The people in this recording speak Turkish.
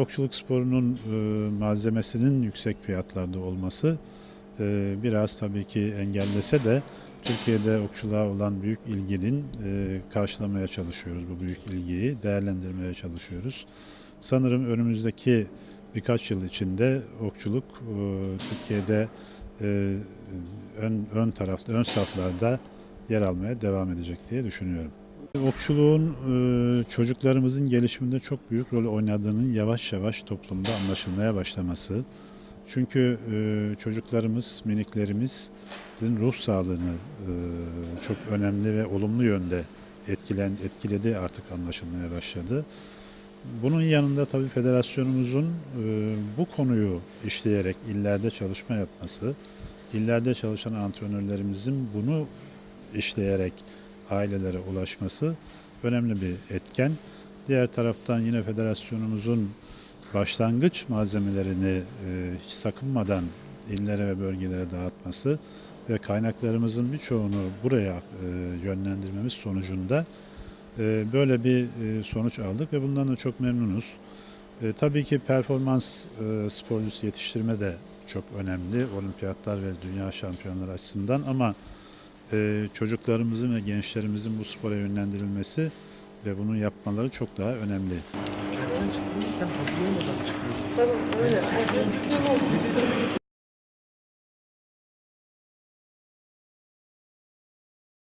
Okçuluk sporunun e, malzemesinin yüksek fiyatlarda olması e, biraz tabii ki engellese de Türkiye'de okçuluğa olan büyük ilginin e, karşılamaya çalışıyoruz bu büyük ilgiyi, değerlendirmeye çalışıyoruz. Sanırım önümüzdeki birkaç yıl içinde okçuluk Türkiye'de ön, ön tarafta, ön saflarda yer almaya devam edecek diye düşünüyorum. Okçuluğun e, çocuklarımızın gelişiminde çok büyük rol oynadığının yavaş yavaş toplumda anlaşılmaya başlaması. Çünkü e, çocuklarımız, miniklerimizin ruh sağlığını e, çok önemli ve olumlu yönde etkilen, etkiledi artık anlaşılmaya başladı. Bunun yanında tabii federasyonumuzun bu konuyu işleyerek illerde çalışma yapması, illerde çalışan antrenörlerimizin bunu işleyerek ailelere ulaşması önemli bir etken. Diğer taraftan yine federasyonumuzun başlangıç malzemelerini e, hiç sakınmadan illere ve bölgelere dağıtması ve kaynaklarımızın birçoğunu buraya e, yönlendirmemiz sonucunda e, böyle bir sonuç aldık ve bundan da çok memnunuz. Tabii ki performans sporcusu yetiştirme de çok önemli olimpiyatlar ve dünya şampiyonları açısından ama e, çocuklarımızın ve gençlerimizin bu spora yönlendirilmesi ve bunu yapmaları çok daha önemli. Sen hazırlanmadan çıkıyorsun. Tamam öyle.